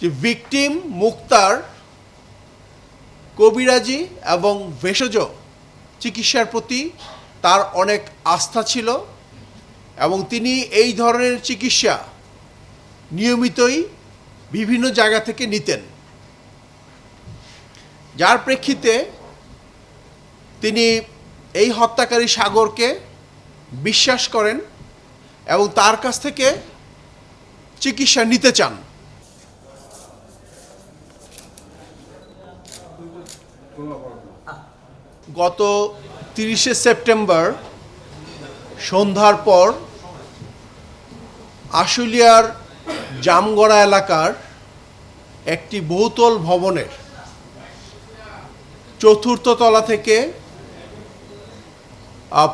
যে ভিকটিম মুক্তার কবিরাজি এবং ভেষজ চিকিৎসার প্রতি তার অনেক আস্থা ছিল এবং তিনি এই ধরনের চিকিৎসা নিয়মিতই বিভিন্ন জায়গা থেকে নিতেন। যার প্রেক্ষিতে তিনি এই হত্যাকারী সাগরকে বিশ্বাস করেন এবং তার কাছ থেকে চিকিৎসা নিতে চান। গত তিরিশে সেপ্টেম্বর সন্ধ্যার পর আশুলিয়ার জামগড়া এলাকার একটি বহুতল ভবনের চতুর্থ তলা থেকে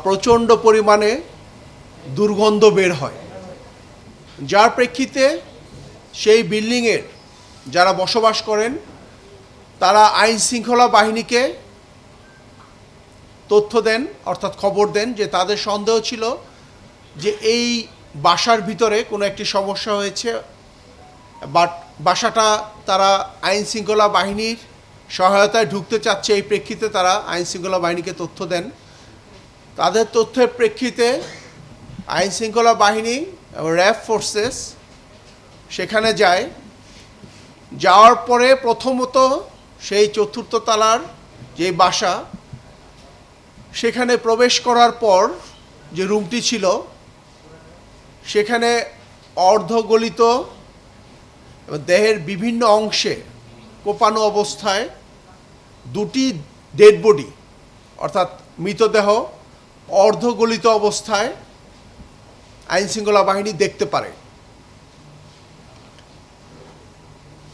প্রচণ্ড পরিমাণে দুর্গন্ধ বের হয়। যার প্রেক্ষিতে সেই বিল্ডিংয়ের যারা বসবাস করেন, তারা আইন শৃঙ্খলা বাহিনীকে তথ্য দেন, অর্থাৎ খবর দেন যে তাদের সন্দেহ ছিল যে এই বাসার ভিতরে কোনো একটি সমস্যা হয়েছে, বাট বাসাটা তারা আইন শৃঙ্খলা বাহিনীর সহায়তায় ঢুকতে চাচ্ছে, এই প্রেক্ষিতে তারা আইন শৃঙ্খলা বাহিনীকে তথ্য দেন। তাদের তথ্যের প্রেক্ষিতে আইন শৃঙ্খলা বাহিনী, র্যাব ফোর্সেস সেখানে যায়। যাওয়ার পরে প্রথমত সেই চতুর্থ তলার যে বাসা সেখানে প্রবেশ করার পর যে রুমটি ছিল, সেখানে অর্ধগলিত দেহের বিভিন্ন অংশে কোপানো অবস্থায় দুটি ডেড বডি অর্থাৎ মৃতদেহ অর্ধগলিত অবস্থায় আইনশৃঙ্খলা বাহিনী দেখতে পারে।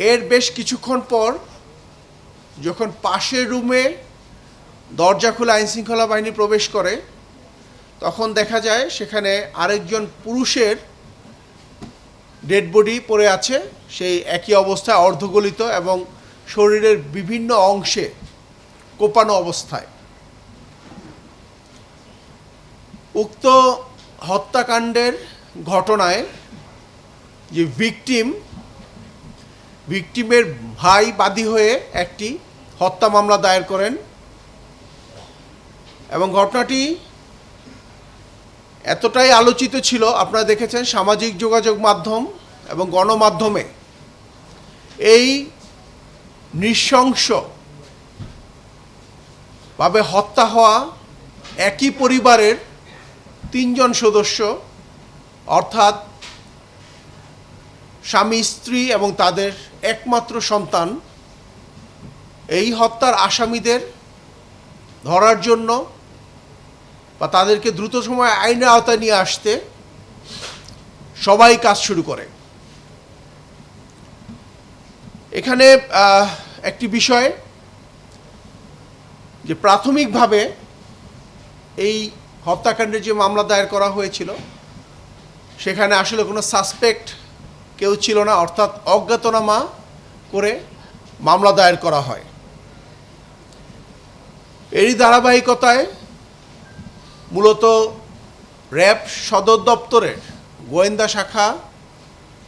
এর বেশ কিছুক্ষণ পর যখন পাশের রুমে দরজা খুলে আইনশৃঙ্খলা বাহিনী প্রবেশ করে, তখন দেখা যায় সেখানে আরেকজন পুরুষের ডেড বডি পড়ে আছে, সেই একই অবস্থায় অর্ধগলিত এবং শরীরের বিভিন্ন অংশে কোপানো অবস্থায়। উক্ত হত্যাকাণ্ডের ঘটনায় যে ভিকটিম, ভিকটিমের ভাই বাদী হয়ে একটি হত্যা মামলা দায়ের করেন। এবং ঘটনাটি এতটাই আলোচিত ছিল, আপনারা দেখেছেন সামাজিক যোগাযোগ মাধ্যম এবং গণমাধ্যমে এই নৃশংস ভাবে হত্যা হওয়া একই পরিবারের তিনজন সদস্য, অর্থাৎ স্বামী, স্ত্রী এবং তাদের একমাত্র সন্তান, এই হত্যার আসামিদের ধরার জন্য বা তাদেরকে দ্রুত সময় আইনের আওতায় নিয়ে আসতে সবাই কাজ শুরু করে। এখানে একটি বিষয় যে প্রাথমিকভাবে এই হত্যাকাণ্ডের যে মামলা দায়ের করা হয়েছিল, সেখানে আসলে কোনো সাসপেক্ট কেউ ছিল না, অর্থাৎ অজ্ঞাতনামা করে মামলা দায়ের করা হয়। এরই ধারাবাহিকতায় মূলত র্যাব সদর দপ্তরের গোয়েন্দা শাখা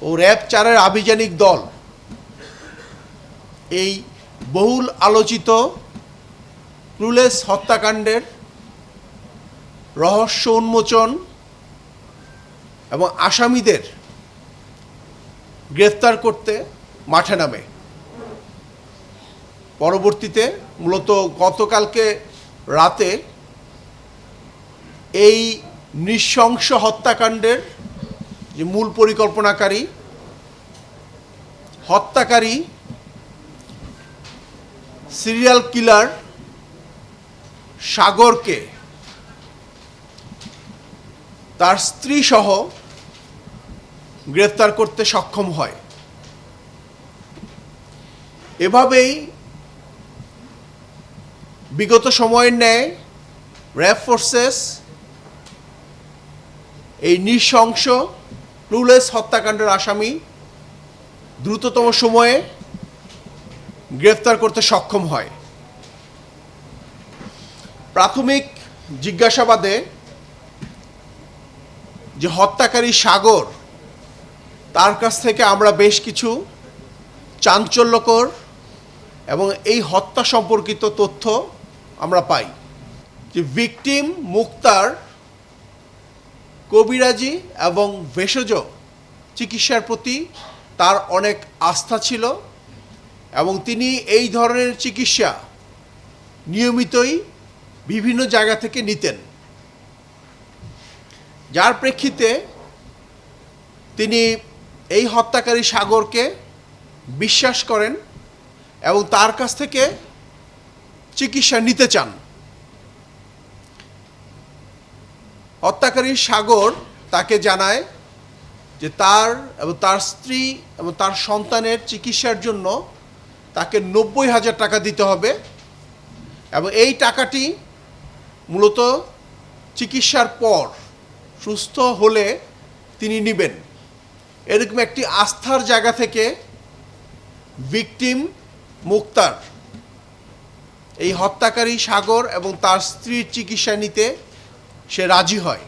ও র্যাব চারের আভিযানিক দল। এই বহুল আলোচিত ক্রুলেস হত্যাকাণ্ডের রহস্য উন্মোচন এবং আসামিদের গ্রেফতার করতে মাঠে নামে। পরবর্তীতে মূলত গতকালকে রাতে এই নৃশংস হত্যাকাণ্ডের যে মূল পরিকল্পনাকারী, হত্যাকারী সিরিয়াল কিলার সাগরকে তার স্ত্রী সহ গ্রেফতার করতে সক্ষম হয়। এভাবেই বিগত সময়ের ন্যায় র্যাব ফোর্সেস এই নৃশংস ক্লুলেস হত্যাকাণ্ডের আসামি দ্রুততম সময়ে গ্রেফতার করতে সক্ষম হয়। প্রাথমিক জিজ্ঞাসাবাদে যে হত্যাকারী সাগর, তার কাছ থেকে আমরা বেশ কিছু চাঞ্চল্যকর এবং এই হত্যা সম্পর্কিত তথ্য আমরা পাই যে ভিকটিম মুক্তার কবিরাজি এবং ভেষজ চিকিৎসার প্রতি তার অনেক আস্থা ছিল এবং তিনি এই ধরনের চিকিৎসা নিয়মিতই বিভিন্ন জায়গা থেকে নিতেন। যার প্রেক্ষিতে তিনি এই হত্যাকারী সাগরকে বিশ্বাস করেন এবং তার কাছ থেকে চিকিৎসা নিতে চান। হত্যাকারী সাগর তাকে জানায় যে তার এবং তার স্ত্রী এবং তার সন্তানের চিকিৎসার জন্য তাকে নব্বই হাজার টাকা দিতে হবে এবং এই টাকাটি মূলত চিকিৎসার পর সুস্থ হলে তিনি নেবেন। এরকম একটি আস্থার জায়গা থেকে ভিকটিম মুক্তার এই হত্যাকারী সাগর এবং তার স্ত্রীর চিকিৎসা নিতে সে রাজি হয়।